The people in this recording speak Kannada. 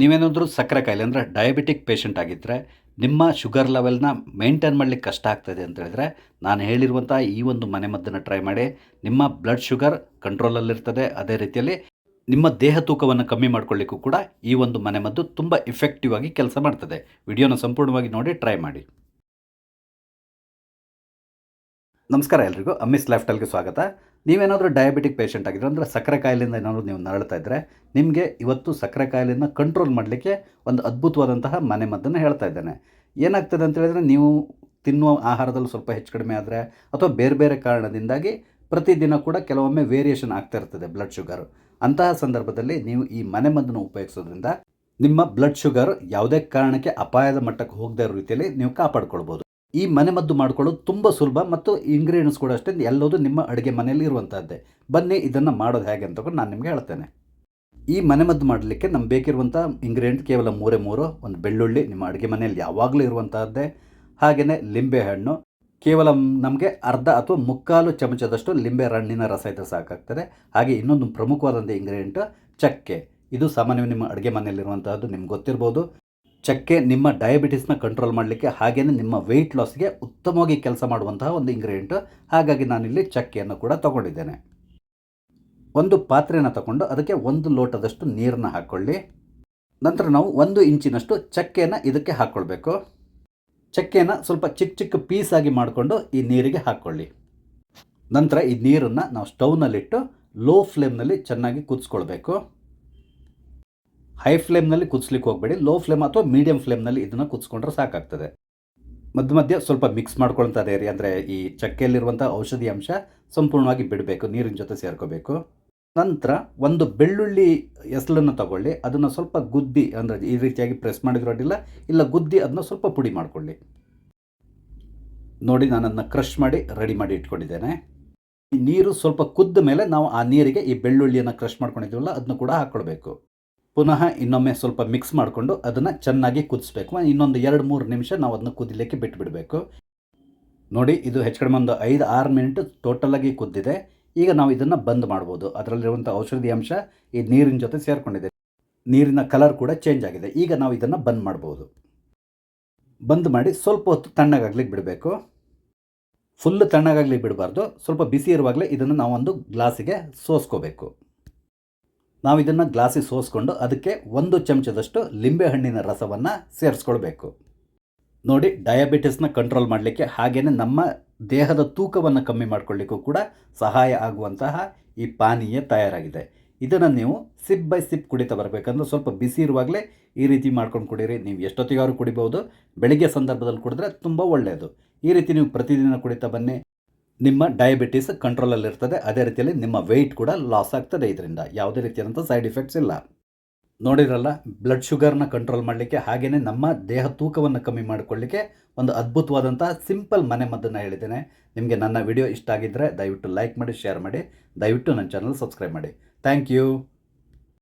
ನೀವೇನಾದರೂ ಸಕ್ಕರೆ ಕಾಯಿಲೆ ಅಂದರೆ ಡಯಾಬಿಟಿಕ್ ಪೇಷಂಟ್ ಆಗಿದ್ದರೆ ನಿಮ್ಮ ಶುಗರ್ ಲೆವೆಲ್ನ ಮೇಂಟೈನ್ ಮಾಡಲಿಕ್ಕೆ ಕಷ್ಟ ಆಗ್ತದೆ ಅಂತ ಹೇಳಿದ್ರೆ ನಾನು ಹೇಳಿರುವಂಥ ಈ ಒಂದು ಮನೆಮದ್ದನ್ನು ಟ್ರೈ ಮಾಡಿ ನಿಮ್ಮ ಬ್ಲಡ್ ಶುಗರ್ ಕಂಟ್ರೋಲಲ್ಲಿರ್ತದೆ ಅದೇ ರೀತಿಯಲ್ಲಿ ನಿಮ್ಮ ದೇಹ ತೂಕವನ್ನು ಕಮ್ಮಿ ಮಾಡ್ಕೊಳ್ಳಿಕ್ಕೂ ಕೂಡ ಈ ಒಂದು ಮನೆಮದ್ದು ತುಂಬ ಇಫೆಕ್ಟಿವ್ ಆಗಿ ಕೆಲಸ ಮಾಡ್ತದೆ. ವಿಡಿಯೋನ ಸಂಪೂರ್ಣವಾಗಿ ನೋಡಿ ಟ್ರೈ ಮಾಡಿ. ನಮಸ್ಕಾರ ಎಲ್ರಿಗೂ. ಅಮ್ಮಿಸ್ ಲೈಫ್ ಸ್ಟೈಲ್ಗೆ ಸ್ವಾಗತ. ನೀವೇನಾದರೂ ಡಯಾಬಿಟಿಕ್ ಪೇಷಂಟ್ ಆಗಿದ್ರೆ, ಅಂದರೆ ಸಕ್ಕರೆ ಕಾಯಿಲೆಯಿಂದ ಏನಾದರೂ ನೀವು ನರಳ್ತಾ ಇದ್ದರೆ ನಿಮಗೆ ಇವತ್ತು ಸಕ್ಕರೆ ಕಾಯಿಲೆಯನ್ನು ಕಂಟ್ರೋಲ್ ಮಾಡಲಿಕ್ಕೆ ಒಂದು ಅದ್ಭುತವಾದಂತಹ ಮನೆಮದ್ದನ್ನು ಹೇಳ್ತಾ ಇದ್ದೇನೆ. ಏನಾಗ್ತದೆ ಅಂತ ಹೇಳಿದರೆ, ನೀವು ತಿನ್ನುವ ಆಹಾರದಲ್ಲಿ ಸ್ವಲ್ಪ ಹೆಚ್ಚು ಕಡಿಮೆ ಆದರೆ, ಅಥವಾ ಬೇರೆ ಬೇರೆ ಕಾರಣದಿಂದಾಗಿ ಪ್ರತಿದಿನ ಕೂಡ ಕೆಲವೊಮ್ಮೆ ವೇರಿಯೇಷನ್ ಆಗ್ತಾ ಇರ್ತದೆ ಬ್ಲಡ್ ಶುಗರು ಅಂತಹ ಸಂದರ್ಭದಲ್ಲಿ ನೀವು ಈ ಮನೆಮದ್ದನ್ನು ಉಪಯೋಗಿಸೋದ್ರಿಂದ ನಿಮ್ಮ ಬ್ಲಡ್ ಶುಗರ್ ಯಾವುದೇ ಕಾರಣಕ್ಕೆ ಅಪಾಯದ ಮಟ್ಟಕ್ಕೆ ಹೋಗದೇ ಇರೋ ರೀತಿಯಲ್ಲಿ ನೀವು ಕಾಪಾಡ್ಕೊಳ್ಬೋದು. ಈ ಮನೆಮದ್ದು ಮಾಡ್ಕೊಳ್ಳೋದು ತುಂಬ ಸುಲಭ ಮತ್ತು ಇಂಗ್ರೀಡಿಯೆಂಟ್ಸ್ ಕೂಡ ಅಷ್ಟೇ. ಎಲ್ಲದೂ ನಿಮ್ಮ ಅಡುಗೆ ಮನೆಯಲ್ಲಿ ಇರುವಂಥದ್ದೇ ಬನ್ನಿ, ಇದನ್ನು ಮಾಡೋದು ಹೇಗೆ ಅಂತ ನಾನು ನಿಮಗೆ ಹೇಳ್ತೇನೆ. ಈ ಮನೆಮದ್ದು ಮಾಡಲಿಕ್ಕೆ ನಮ್ಗೆ ಬೇಕಿರುವಂಥ ಇಂಗ್ರೀಡಿಯೆಂಟ್ ಕೇವಲ ಮೂರೇ ಮೂರು, ಒಂದು ಬೆಳ್ಳುಳ್ಳಿ, ನಿಮ್ಮ ಅಡುಗೆ ಮನೆಯಲ್ಲಿ ಯಾವಾಗಲೂ ಇರುವಂತಹದ್ದೇ. ಹಾಗೆಯೇ ಲಿಂಬೆಹಣ್ಣು ಕೇವಲ ನಮಗೆ ಅರ್ಧ ಅಥವಾ ಮುಕ್ಕಾಲು ಚಮಚದಷ್ಟು ಲಿಂಬೆ ಹಣ್ಣಿನ ರಸ ಇದ್ದರೆ ಸಾಕಾಗ್ತದೆ. ಹಾಗೆ ಇನ್ನೊಂದು ಪ್ರಮುಖವಾದಂಥ ಇಂಗ್ರೀಡಿಯೆಂಟ್ ಚಕ್ಕೆ. ಇದು ಸಾಮಾನ್ಯವಾಗಿ ನಿಮ್ಮ ಅಡುಗೆ ಮನೆಯಲ್ಲಿರುವಂತಹದ್ದು ನಿಮ್ಗೆ ಗೊತ್ತಿರ್ಬೋದು. ಚಕ್ಕೆ ನಿಮ್ಮ ಡಯಾಬಿಟಿಸ್ನ ಕಂಟ್ರೋಲ್ ಮಾಡಲಿಕ್ಕೆ ಹಾಗೆಯೇ ನಿಮ್ಮ ವೆಯ್ಟ್ ಲಾಸ್ಗೆ ಉತ್ತಮವಾಗಿ ಕೆಲಸ ಮಾಡುವಂತಹ ಒಂದು ಇಂಗ್ರೀಡಿಯೆಂಟು. ಹಾಗಾಗಿ ನಾನಿಲ್ಲಿ ಚಕ್ಕೆಯನ್ನು ಕೂಡ ತಗೊಂಡಿದ್ದೇನೆ. ಒಂದು ಪಾತ್ರೆಯನ್ನು ತಗೊಂಡು ಅದಕ್ಕೆ ಒಂದು ಲೋಟದಷ್ಟು ನೀರನ್ನ ಹಾಕ್ಕೊಳ್ಳಿ ನಂತರ ನಾವು ಒಂದು ಇಂಚಿನಷ್ಟು ಚಕ್ಕೆಯನ್ನು ಇದಕ್ಕೆ ಹಾಕ್ಕೊಳ್ಬೇಕು ಚಕ್ಕೆಯನ್ನು ಸ್ವಲ್ಪ ಚಿಕ್ಕ ಚಿಕ್ಕ ಪೀಸಾಗಿ ಮಾಡಿಕೊಂಡು ಈ ನೀರಿಗೆ ಹಾಕ್ಕೊಳ್ಳಿ ನಂತರ ಈ ನೀರನ್ನು ನಾವು ಸ್ಟೌವ್ನಲ್ಲಿಟ್ಟು ಲೋ ಫ್ಲೇಮ್ನಲ್ಲಿ ಚೆನ್ನಾಗಿ ಕುದಿಸ್ಕೊಳ್ಬೇಕು. ಹೈ ಫ್ಲೇಮ್ನಲ್ಲಿ ಕುದಿಸ್ಲಿಕ್ಕೆ ಹೋಗಬೇಡಿ ಲೋ ಫ್ಲೇಮ್ ಅಥವಾ ಮೀಡಿಯಂ ಫ್ಲೇಮ್ನಲ್ಲಿ ಇದನ್ನು ಕುದಿಸ್ಕೊಂಡ್ರೆ ಸಾಕಾಗ್ತದೆ. ಮಧ್ಯ ಮಧ್ಯೆ ಸ್ವಲ್ಪ ಮಿಕ್ಸ್ ಮಾಡ್ಕೊಳ್ತಾ ರೀ ಅಂದರೆ ಈ ಚಕ್ಕೆಯಲ್ಲಿರುವಂಥ ಔಷಧಿ ಅಂಶ ಸಂಪೂರ್ಣವಾಗಿ ಬಿಡಬೇಕು, ನೀರಿನ ಜೊತೆ ಸೇರ್ಕೋಬೇಕು. ನಂತರ ಒಂದು ಬೆಳ್ಳುಳ್ಳಿ ಎಸಲನ್ನು ತಗೊಳ್ಳಿ, ಅದನ್ನು ಸ್ವಲ್ಪ ಗುದ್ದಿ ಅಂದರೆ ಈ ರೀತಿಯಾಗಿ ಪ್ರೆಸ್ ಮಾಡಿದ್ರು ಅಡ್ಡಿಲ್ಲ, ಇಲ್ಲ ಗುದ್ದಿ ಅದನ್ನ ಸ್ವಲ್ಪ ಪುಡಿ ಮಾಡಿಕೊಳ್ಳಿ. ನೋಡಿ ನಾನು ಅದನ್ನ ಕ್ರಷ್ ಮಾಡಿ ರೆಡಿ ಮಾಡಿ ಇಟ್ಕೊಂಡಿದ್ದೇನೆ. ನೀರು ಸ್ವಲ್ಪ ಕುದ್ದ ಮೇಲೆ ನಾವು ಆ ನೀರಿಗೆ ಈ ಬೆಳ್ಳುಳ್ಳಿಯನ್ನು ಕ್ರಷ್ ಮಾಡ್ಕೊಂಡಿದ್ದೀವಲ್ಲ, ಅದನ್ನು ಕೂಡ ಹಾಕ್ಕೊಳ್ಬೇಕು ಪುನಃ ಇನ್ನೊಮ್ಮೆ ಸ್ವಲ್ಪ ಮಿಕ್ಸ್ ಮಾಡಿಕೊಂಡು ಅದನ್ನು ಚೆನ್ನಾಗಿ ಕುದಿಸ್ಬೇಕು. ಇನ್ನೊಂದು ಎರಡು ಮೂರು ನಿಮಿಷ ನಾವು ಅದನ್ನು ಕುದಿಲಿಕ್ಕೆ ಬಿಟ್ಟುಬಿಡಬೇಕು ನೋಡಿ, ಇದು ಹೆಚ್ಚು ಕಡಿಮೆ ಒಂದು ಐದು ಆರು ಮಿನಿಟ್ ಟೋಟಲಾಗಿ ಕುದ್ದಿದೆ. ಈಗ ನಾವು ಇದನ್ನು ಬಂದ್ ಮಾಡ್ಬೋದು. ಅದರಲ್ಲಿರುವಂಥ ಔಷಧಿ ಅಂಶ ಈ ನೀರಿನ ಜೊತೆ ಸೇರಿಕೊಂಡಿದೆ. ನೀರಿನ ಕಲರ್ ಕೂಡ ಚೇಂಜ್ ಆಗಿದೆ. ಈಗ ನಾವು ಇದನ್ನು ಬಂದ್ ಮಾಡ್ಬೋದು. ಬಂದ್ ಮಾಡಿ ಸ್ವಲ್ಪ ಹೊತ್ತು ತಣ್ಣಗಾಗ್ಲಿಕ್ಕೆ ಬಿಡಬೇಕು. ಫುಲ್ ತಣ್ಣಗಾಗ್ಲಿಕ್ಕೆ ಬಿಡಬಾರ್ದು. ಸ್ವಲ್ಪ ಬಿಸಿ ಇರುವಾಗಲೇ ಇದನ್ನು ನಾವೊಂದು ಗ್ಲಾಸಿಗೆ ಸೋಸ್ಕೋಬೇಕು. ನಾವು ಇದನ್ನು ಗ್ಲಾಸಿಗೆ ಸೋಸ್ಕೊಂಡು ಅದಕ್ಕೆ ಒಂದು ಚಮಚದಷ್ಟು ಲಿಂಬೆಹಣ್ಣಿನ ರಸವನ್ನು ಸೇರಿಸ್ಕೊಳ್ಬೇಕು. ನೋಡಿ ಡಯಾಬಿಟಿಸ್ನ ಕಂಟ್ರೋಲ್ ಮಾಡಲಿಕ್ಕೆ ಹಾಗೆಯೇ ನಮ್ಮ ದೇಹದ ತೂಕವನ್ನು ಕಮ್ಮಿ ಮಾಡಿಕೊಳ್ಳಿಕ್ಕೂ ಕೂಡ ಸಹಾಯ ಆಗುವಂತಹ ಈ ಪಾನೀಯ ತಯಾರಾಗಿದೆ. ಇದನ್ನು ನೀವು ಸಿಪ್ ಬೈ ಸಿಪ್ ಕುಡಿತಾ ಬರಬೇಕಂದ್ರೆ ಸ್ವಲ್ಪ ಬಿಸಿ ಇರುವಾಗಲೇ ಈ ರೀತಿ ಮಾಡ್ಕೊಂಡು ಕುಡೀರಿ. ನೀವು ಎಷ್ಟೊತ್ತಿಗಾದ್ರೂ ಕುಡಿಬೋದು, ಬೆಳಿಗ್ಗೆ ಸಂದರ್ಭದಲ್ಲಿ ಕುಡಿದ್ರೆ ತುಂಬ ಒಳ್ಳೆಯದು ಈ ರೀತಿ ನೀವು ಪ್ರತಿದಿನ ಕುಡಿತಾ ಬನ್ನಿ. ನಿಮ್ಮ ಡಯಾಬಿಟಿಸ್ ಕಂಟ್ರೋಲಲ್ಲಿರ್ತದೆ ಅದೇ ರೀತಿಯಲ್ಲಿ ನಿಮ್ಮ ವೆಯ್ಟ್ ಕೂಡ ಲಾಸ್ ಆಗ್ತದೆ ಇದರಿಂದ. ಯಾವುದೇ ರೀತಿಯಾದಂಥ ಸೈಡ್ ಎಫೆಕ್ಟ್ಸ್ ಇಲ್ಲ. ನೋಡಿರಲ್ಲ ಬ್ಲಡ್ ಶುಗರ್ನ ಕಂಟ್ರೋಲ್ ಮಾಡಲಿಕ್ಕೆ ಹಾಗೆಯೇ ನಮ್ಮ ದೇಹ ತೂಕವನ್ನು ಕಮ್ಮಿ ಮಾಡಿಕೊಳ್ಳಿಕ್ಕೆ ಒಂದು ಅದ್ಭುತವಾದಂಥ ಸಿಂಪಲ್ ಮನೆ ಮದ್ದನ್ನು ಹೇಳಿದ್ದೇನೆ. ನಿಮಗೆ ನನ್ನ ವಿಡಿಯೋ ಇಷ್ಟ ಆಗಿದ್ದರೆ ದಯವಿಟ್ಟು ಲೈಕ್ ಮಾಡಿ ಶೇರ್ ಮಾಡಿ. ದಯವಿಟ್ಟು ನನ್ನ ಚಾನಲ್ ಸಬ್ಸ್ಕ್ರೈಬ್ ಮಾಡಿ. Thank you